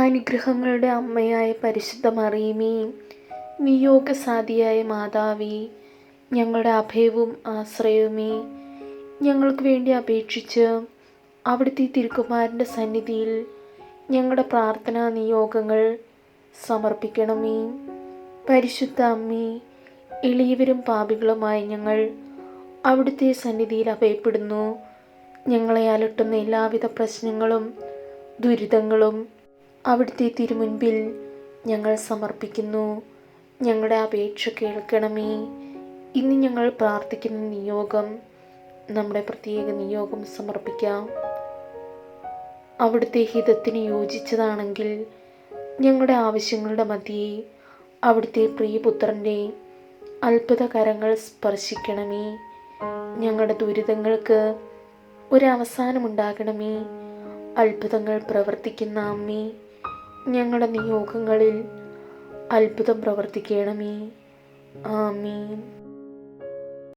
അനുഗ്രഹങ്ങളുടെ അമ്മയായ പരിശുദ്ധ മറിയമേ നിയോഗസാദിയായ മാതാവേ ഞങ്ങളുടെ അഭയവും ആശ്രയവുമേ ഞങ്ങൾക്ക് വേണ്ടി അപേക്ഷിച്ച് അവിടുത്തെ തിരുക്കുമാരന്റെ സന്നിധിയിൽ ഞങ്ങളുടെ പ്രാർത്ഥനാ നിയോഗങ്ങൾ സമർപ്പിക്കണമേ. പരിശുദ്ധ അമ്മേ എളിയവരും പാപികളുമായി ഞങ്ങൾ അവിടുത്തെ സന്നിധിയിൽ അഭയപ്പെടുന്നു. ഞങ്ങളെ അലട്ടുന്ന എല്ലാവിധ പ്രശ്നങ്ങളും ദുരിതങ്ങളും അവിടുത്തെ തിരുമുൻപിൽ ഞങ്ങൾ സമർപ്പിക്കുന്നു. ഞങ്ങളുടെ അപേക്ഷ കേൾക്കണമേ. ഇന്ന് ഞങ്ങൾ പ്രാർത്ഥിക്കുന്ന നിയോഗം നമ്മുടെ പ്രത്യേക നിയോഗം സമർപ്പിക്കാം. അവിടുത്തെ ഹിതത്തിന് യോജിച്ചതാണെങ്കിൽ ഞങ്ങളുടെ ആവശ്യങ്ങളുടെ മധ്യേ അവിടുത്തെ പ്രിയപുത്രന്റെ അത്ഭുത കരങ്ങൾ സ്പർശിക്കണമേ. ഞങ്ങളുടെ ദുരിതങ്ങൾക്ക് ഒരവസാനമുണ്ടാകണമേ. അത്ഭുതങ്ങൾ പ്രവർത്തിക്കുന്ന അമ്മേ. ഞങ്ങളുടെ നിയോഗങ്ങളിൽ അത്ഭുതം പ്രവർത്തിക്കണമേ. ആമീൻ.